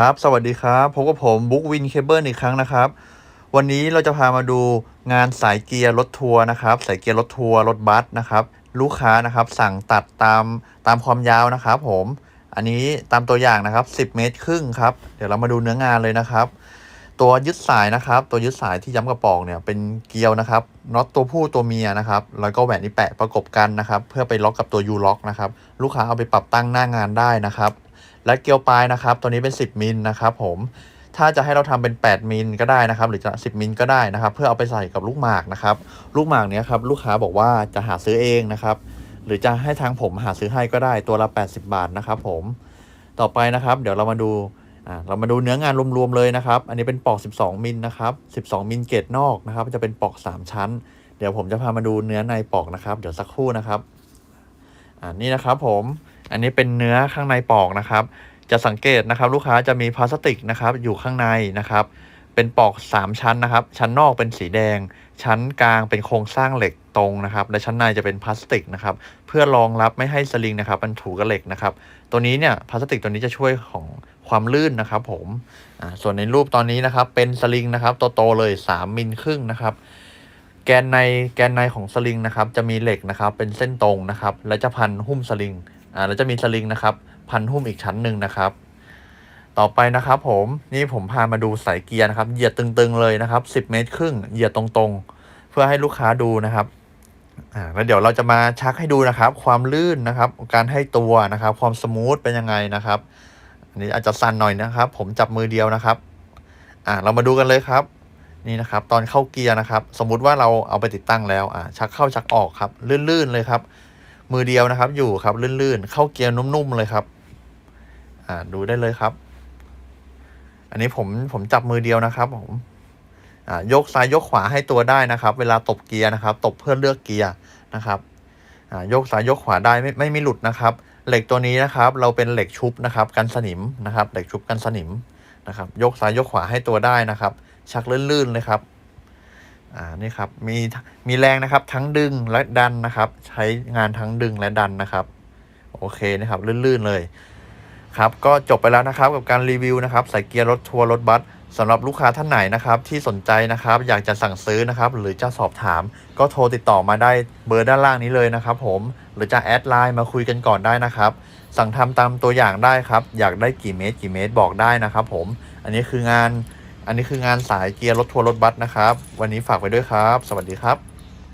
ครับ สวัสดีครับพบกับผมบุ๊กวินเคเบิลอีกครั้งนะครับ วันนี้เราจะพามาดูงานสายเกียร์รถทัวร์นะครับ สายเกียร์รถทัวร์รถบัสนะครับ ลูกค้านะครับสั่งตัดตามตามความยาวนะครับ ผม อันนี้ตามตัวอย่างนะครับ 10 เมตรครึ่งครับ เดี๋ยวเรามาดูเนื้องานเลยนะครับ ตัวยึดสายนะครับ ตัวยึดสายที่ย้ำกระป๋องเนี่ยเป็นเกลียวนะครับน็อตตัวผู้ตัวเมียนะครับ แล้วก็แหวนนี่แปะประกบกันนะครับ เพื่อไปล็อกกับตัวยูล็อกนะครับ ลูกค้าเอาไปปรับตั้งหน้างานได้นะครับ และเกลียวปลายนะครับ ตัวนี้เป็น 10 มิลนะครับผมถ้าจะให้เราทำเป็น 8 มิลก็ได้นะครับ หรือจะ 10 มิลก็ได้นะครับ เพื่อเอาไปใส่กับลูกหมากนะครับ ลูกหมากเนี้ยครับลูกค้าบอกว่าจะหาซื้อเองนะครับ หรือจะให้ทางผมหาซื้อให้ก็ได้ตัวละ 80 บาทนะครับ ผม ต่อไปนะครับ เดี๋ยวเรามาดูเรามาดูเนื้องานรวมๆเลยนะครับ อันนี้เป็นปอก 12 มิลนะครับ 12 มิลเกรดนอกนะครับ จะเป็นปอก 3 ชั้น เดี๋ยวผมจะพามาดูเนื้อในปอกนะครับ เดี๋ยวสักครู่นะครับ อ่านี่นะครับผม อันนี้เป็นเนื้อข้างในปอกนะครับ จะสังเกตนะครับ ลูกค้าจะมีพลาสติกนะครับ อยู่ข้างในนะครับ เป็นปอก 3 ชั้นนะครับ ชั้นนอกเป็นสีแดง ชั้นกลางเป็นโครงสร้างเหล็กตรงนะครับ และชั้นในจะเป็นพลาสติกนะครับ เพื่อรองรับไม่ให้สลิงนะครับมันถูกกับเหล็กนะครับ ตัวนี้เนี่ยพลาสติกตัวนี้จะช่วยของความลื่นนะครับ ผมส่วนในรูปตอนนี้นะครับ เป็นสลิงนะครับโตๆเลย 3 มิลครึ่งนะครับแกนในแกนในของสลิงนะครับจะมีเหล็กนะครับเป็นเส้นตรงนะครับ และจะพันหุ้มสลิง อ่าแล้วจะมีสลิงนะครับ พันหุ้มอีกชั้นหนึ่งนะครับ ต่อไปนะครับ ผมนี่ผมพามาดูสายเกียร์นะครับ เหยียดตึงๆเลยนะครับ 10 เมตรครึ่งเหยียดตรงๆ เพื่อให้ลูกค้าดูนะครับอ่าแล้วเดี๋ยวเราจะมาชักให้ดูนะครับ ความลื่นนะครับ การให้ตัวนะครับ ความสมูทเป็นยังไงนะครับอันนี้อาจจะสั่นหน่อยนะครับ ผมจับมือเดียวนะครับอ่าเรามาดูกันเลยครับนี่นะครับ ตอนเข้าเกียร์นะครับ สมมุติว่าเราเอาไปติดตั้งแล้วอ่าชักเข้าชักออกครับ ลื่นๆเลยครับ มือเดียวนะครับ อยู่ครับลื่นๆ เข้าเกียร์นุ่มๆเลยครับ อ่าดูได้เลยครับ อันนี้ผมผมจับมือเดียวนะครับ ผม อ่ายกซ้ายยกขวาให้ตัวได้นะครับ เวลาตบเกียร์นะครับ ตบเพื่อเลือกเกียร์นะครับ อ่ายกซ้ายยกขวาได้ไม่ไม่มีหลุดนะครับ เหล็กตัวนี้นะครับ เราเป็นเหล็กชุบนะครับ กันสนิมนะครับ เหล็กชุบกันสนิมนะครับ ยกซ้ายยกขวาให้ตัวได้นะครับ ชักลื่นๆเลยครับ อ่านี่ครับมีมีแรงนะครับทั้งดึงและดันนะครับ ใช้งานทั้งดึงและดันนะครับ โอเคนะครับลื่นๆเลยครับก็จบไปแล้วนะครับกับการรีวิวนะครับใส่เกียร์รถทัวร์รถบัสสำหรับลูกค้าท่านไหนนะครับ ที่สนใจนะครับ อยากจะสั่งซื้อนะครับ หรือจะสอบถาม ก็โทรติดต่อมาได้เบอร์ด้านล่างนี้เลยนะครับผมหรือจะแอดไลน์มาคุยกันก่อนได้นะครับ สั่งทำตามตัวอย่างได้ครับ อยากได้กี่เมตรกี่เมตรบอกได้นะครับ ผม อันนี้คืองาน อันนี้คืองานสายเกียร์รถทัวร์รถบัสนะครับ วันนี้ฝากไว้ด้วยครับ สวัสดีครับ